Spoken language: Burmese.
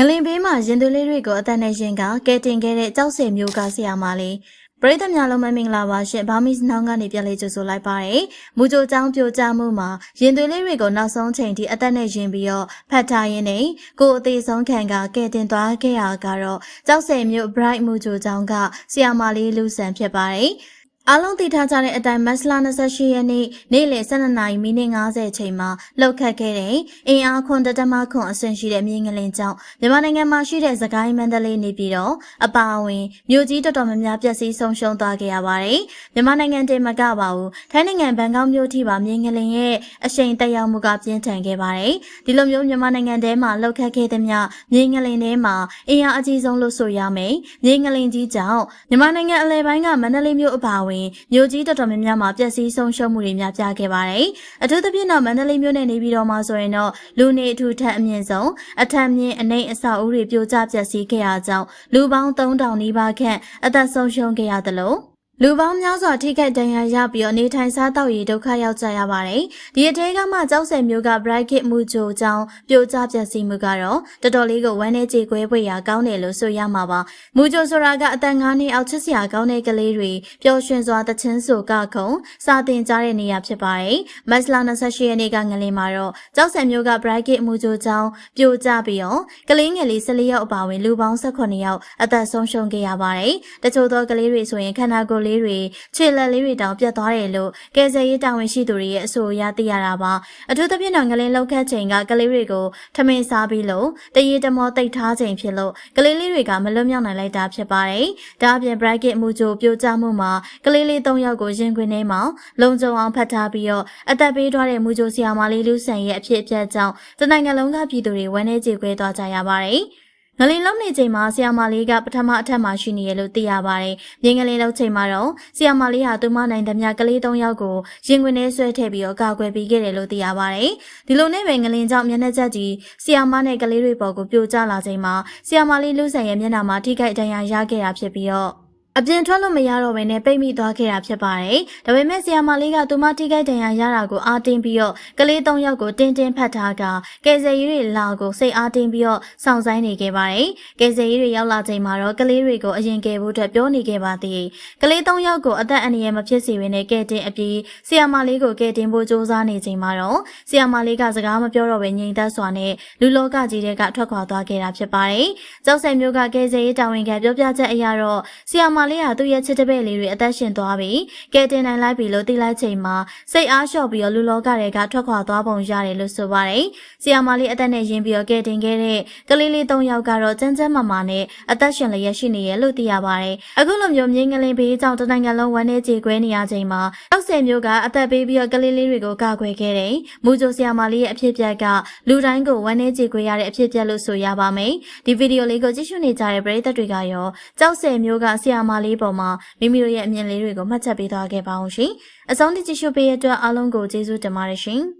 ငလင်ဘေးမှာရင်သွေးလေးတွေကိုအသက်နဲ့ရင်ကကဲတင်ခဲ့တဲ့ကြောက်စင်မျိုးကဆရာမလေးပရိသတ်များလုံးမမင်္ဂလာပါရှင်ဘာမီစနောင်းကနေပြန်လေးကြိုဆိုလိုက်ပါတယ်မူကြိုချောင်းပြိုကျမှုမှာရင်သွေးလေးတွေကိုနောက်ဆုံးချိန်ထိအသက်နဲ့ရင်ပြီးတော့ဖတ်ထားရင်းနဲ့ကိုယ်အသေးဆုံးခံကကဲတင်သွားခဲ့ရကတော့ကြောက်စင်မျိုး bright မူကြိုချောင်းကဆရာမလေးလူဆန်ဖြစ်ပါတယ် အားလုံးသိထားကြတဲ့အတိုင်းမတ်လ28ရက်နေ့နေ့လယ်12နာရီမိနစ်50ချိန်မှာလှုပ်ခတ်ခဲ့တဲ့အင်အားခွန်တတမခွန်အဆင့်ရှိတဲ့မြေငလင်ကြောင့်မြန်မာနိုင်ငံမှာရှိတဲ့သခိုင်းမန္တလေးနေပြည်တော်အပါအဝင်မြို့ကြီးတော်တော်များများပျက်စီးဆုံးရှုံးသွားခဲ့ရပါတယ်။မြန်မာနိုင်ငံတည်းမကပါဘူး။ထိုင်းနိုင်ငံဘန်ကောက်မြို့ထိပါမြေငလင်ရဲ့အရှိန်တက်ရောက်မှုကပြင်းထန်ခဲ့ပါတယ်။ဒီလိုမျိုးမြန်မာနိုင်ငံထဲမှာလှုပ်ခတ်ခဲ့တဲ့မြမြေငလင်ထဲမှာအင်အားအကြီးဆုံးလို့ဆိုရမယ်။မြေငလင်ကြီးကြောင့်မြန်မာနိုင်ငံအလဲပိုင်းကမန္တလေးမြို့အပါအဝင်မြို့ကြီးတော်တော်များများမှာပျက်စီးဆုံးရှုံးမှုတွေများပြားခဲ့ပါတယ်။အထူးသဖြင့်တော့မန္တလေးမြို့နဲ့နေပြည်တော်မှာဆိုရင်တော့လူနေအထူထပ်အမြင့်ဆုံးအထက်မြင့်အနေအဆောက်အဦတွေပြိုကျပျက်စီးခဲ့ရကြောင်းလူပေါင်း3000နီးပါးခန့်အသက်ဆုံးရှုံးခဲ့ရသလို လူပေါင်းများစွာထိခိုက်ဒဏ်ရာရပြီးတော့နေထိုင်စားတော့ရဒုက္ခရောက်ကြရပါတယ်။ဒီအထဲကမှကျောက်ဆယ်မျိုးက Bright Kid မူဂျိုကြောင့်ပြိုကျပျက်စီးမှုကတော့တော်တော်လေးကိုဝမ်းနည်းကြေကွဲဖွယ်ရာကောင်းတယ်လို့ဆိုရမှာပါ။မူဂျိုဆိုတာကအသက်9နှစ်အောက်ချစ်စရာကောင်းတဲ့ကလေးတွေပျော်ရွှင်စွာတချင်းဆိုကခုံစာတင်ကြတဲ့နေရာဖြစ်ပါတယ်။မတ်လ28ရက်နေ့ကငလင်မှာတော့ကျောက်ဆယ်မျိုးက Bright Kid မူဂျိုကြောင့်ပြိုကျပြီးတော့ကလေးငယ်လေး14ယောက်အပါအဝင်လူပေါင်း18ယောက်အသက်ဆုံးရှုံးခဲ့ရပါတယ်။တချို့သောကလေးတွေဆိုရင်ခန္ဓာကိုယ်လေးတွေခြေလက်လေးတွေတောင်ပြတ်သွားတယ်လို့ကယ်ဆယ်ရေးတာဝန်ရှိသူတွေရဲ့အဆိုအရသိရတာပါအထူးသဖြင့်တော့ငလင်းလောက်ခတ်ချိန်ကကလေးတွေကိုထမင်းစားပြီးလို့တရေတမောတိတ်ထားချိန်ဖြစ်လို့ကလေးလေးတွေကမလွတ်မြောက်နိုင်လိုက်တာဖြစ်ပါတယ်ဒါအပြင် bracket မူကြိုပြိုကျမှုမှာကလေးလေး၃ယောက်ကိုရင်ခွင်ထဲမှာလုံခြုံအောင်ဖတ်ထားပြီးတော့အသက်ပေးထားတဲ့မူကြိုဆီယာမလေးလူဆန်ရဲ့အဖြစ်အပျက်ကြောင့်တနိုင်ငံလုံးကပြည်သူတွေဝမ်းနည်းကြေကွဲသွားကြရပါတယ် ငလင်လုံးနေချိန်မှာဆီယာမာလေးကပထမအထက်မှာရှိနေရလို့သိရပါတယ်။မြင်းငလင်လုံးချိန်မှာတော့ဆီယာမာလေးဟာသူမနိုင်သမျှကလေး၃ယောက်ကိုရင်ခွင်ထဲဆွဲထည့်ပြီးတော့ကာကွယ်ပေးခဲ့တယ်လို့သိရပါတယ်။ဒီလိုနဲ့ပဲငလင်ကြောင့်မျက်နှာချက်ကြီးဆီယာမာနဲ့ကလေးတွေပေါ်ကိုပြိုကျလာချိန်မှာဆီယာမာလေးလူဆန်ရဲ့မျက်နှာမှာထိခိုက်ဒဏ်ရာရခဲ့တာဖြစ်ပြီးတော့ အပြင်ထွက်လို့မရတော့ဘဲနဲ့ပိတ်မိသွားခဲ့တာဖြစ်ပါတယ်။ဒါပေမဲ့ဆီယာမလေးကသူမထိခိုက်ဒဏ်ရာရတာကိုအားတင်းပြီးတော့ကလေး၃ယောက်ကိုတင်းတင်းဖတ်ထားကကယ်ဆယ်ရေးတွေလာကိုစိတ်အားတင်းပြီးတော့စောင့်ဆိုင်နေခဲ့ပါတယ်။ကယ်ဆယ်ရေးတွေရောက်လာချိန်မှာတော့ကလေးတွေကိုအရင်ကယ်ဖို့အတွက်ပြောနေခဲ့ပါသေး။ကလေး၃ယောက်ကိုအသက်အန္တရာယ်မဖြစ်စေဘဲနဲ့ကယ်တင်အပြီးဆီယာမလေးကိုကယ်တင်ဖို့စ조사နေချိန်မှာတော့ဆီယာမလေးကစကားမပြောတော့ဘဲငြိမ်သက်စွာနဲ့လူလောကကြီးတွေကထွက်ခွာသွားခဲ့တာဖြစ်ပါတယ်။ကျောက်ဆယ်မျိုးကကယ်ဆယ်ရေးတာဝန်ခံပြောပြချက်အရတော့ဆီယာမလေးဟာသူ့ရဲ့ချစ်တဲ့ဘဲလေးတွေအသက်ရှင်သွားပြီးကယ်တင်နိုင်လိုက်ပြီလို့သိလိုက်ချိန်မှာစိတ်အားလျှော့ပြီးတော့လူလောကတွေကထွက်ခွာသွားပုံရတယ်လို့ဆိုပါတယ်။ဆီယာမလေးအသက်နဲ့ရင်းပြီးတော့ကယ်တင်ခဲ့တဲ့ကလေးလေး၃ယောက်ကတော့စမ်းစမ်းမာမာနဲ့အသက်ရှင်လျက်ရှိနေရလို့သိရပါတယ်။အခုလိုမျိုးမြင်းငလင်ဘေးကြောင့်တနိုင်ငံလုံးဝမ်းနေကြေကွဲနေရချိန်မှာအောက်ဆယ်မျိုးကအသက်ပေးပြီးတော့ကလေးလေးတွေကိုကာကွယ်ခဲ့တဲ့မူဂျိုဆီယာမလေးရဲ့အဖြစ်အပျက်ကလူတိုင်းကိုဝမ်းနေကြေကွဲရတဲ့အဖြစ်အပျက်လို့ဆိုရပါမယ်။ဒီဗီဒီယိုလေးကိုကြည့်ရှုနေကြတဲ့ပရိသတ်တွေကရောကြောက်ဆယ်မျိုးကဆီယာမလေးပေါ်မှာမိမိတို့ရဲ့အမြင်လေးတွေကိုမှတ်ချက်ပေးသွားခဲ့ပါအောင်ရှင်။အဆုံးထိကြည့်ရှုပေးတဲ့အတွက်အားလုံးကိုကျေးဇူးတင်ပါတယ်ရှင်။